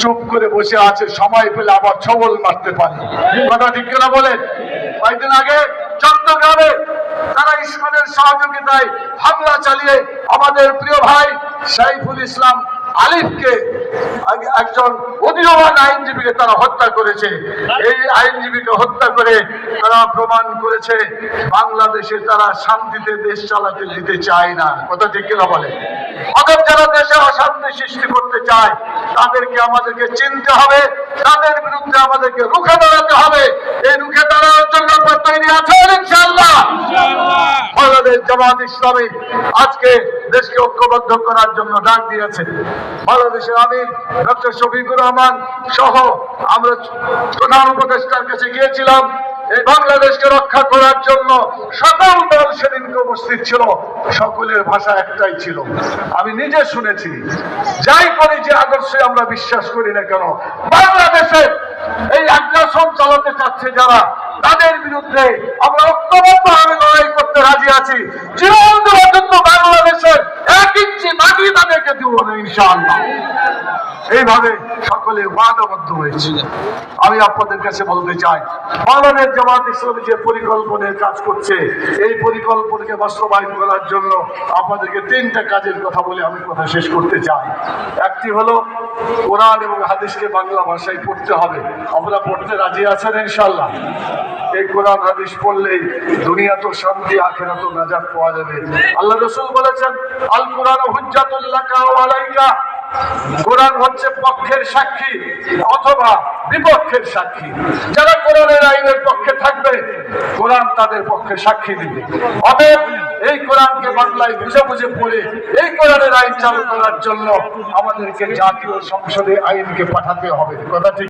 চুপ করে বসে আছে, সময় পেলে আবার ছবল মারতে পারে। কথা ঠিক কিনা বলেন? কয়েকদিন আগে চট্টগ্রামে তারা ইসমানের সহযোগিতায় হামলা চালিয়ে আমাদের প্রিয় ভাই সাইফুল ইসলাম আলিফকে একজন উদীয়মান আইনজীবীকে তারা হত্যা করেছে। এই আইনজীবীকে হত্যা করে তারা প্রমাণ করেছে, বাংলাদেশে তারা শান্তিতে দেশ চালাতে দিতে চায় না। কথা ঠিক কিনা বলে অতএব যারা দেশে অশান্তি সৃষ্টি করতে চায় তাদেরকে আমাদেরকে চিনতে হবে তাদের বিরুদ্ধে আমাদেরকে রুখে দাঁড়াতে হবে। এই রুখে দাঁড়ানোর জন্য তৈরি আছেন ইনশাআল্লাহ। বাংলাদেশ জামাত ইসলামী আজকে দেশকে ঐক্যবদ্ধ করার জন্য ডাক দিয়েছে। বাংলাদেশের আমির ডক্টর শফিকুর রহমান সহ আমরা প্রধান উপদেষ্টার কাছে গিয়েছিলাম। এই বাংলাদেশকে রক্ষা করার জন্য সকল দল সেদিনকে উপস্থিত ছিল, সকলের ভাষা একটাই ছিল। আমি নিজে শুনেছি, যাই করি যে আদর্শে আমরা বিশ্বাস করি না কেন, বাংলাদেশে এই আগ্রাসন চালাতে চাচ্ছে যারা, তাদের বিরুদ্ধে আমরা ঐক্যবদ্ধভাবে লড়াই করতে রাজি আছি। জীবন দেওয়ার জন্য বাংলাদেশের এক ইঞ্চি মাটি তাদেরকে দিব না, ইনশাআল্লাহ। এইভাবে সকলে ওয়াদাবদ্ধ হয়েছে। আমি আপনাদের কাছে বলতে চাই বাংলাদেশ জামাত ইসলামী যে পরিকল্পনায় কাজ করছে, এই পরিকল্পনাকে বাস্তবায়ন করার জন্য আপনাদেরকে তিনটা কাজের কথা বলে আমি কথা শেষ করতে চাই। একটি হলো, কোরআন এবং হাদিসকে বাংলা ভাষায় পড়তে হবে। আমরা পড়তে রাজি আছেন ইনশাল্লাহ এই কোরআন, হাদিস পড়লেই দুনিয়া তো শান্তি আখেরা তো নাজাত পাওয়া যাবে। আল্লাহ রসুল বলেছেন আল কোরআন হুজ্জাতুল্লাহ আলাইকা। কোরআন হচ্ছে পক্ষের সাক্ষী অথবা বিপক্ষের সাক্ষী। যারা কোরআনের আইনের পক্ষে থাকবে, কোরআন তাদের পক্ষে সাক্ষী দিবে। অতএব এই কোরআনকে বাংলায় বুঝে বুঝে পড়ে এই কোরআনের আইন চালু করার জন্য আমাদেরকে জাতীয় সংসদে আইনকে পাঠাতে হবে। কথা ঠিক?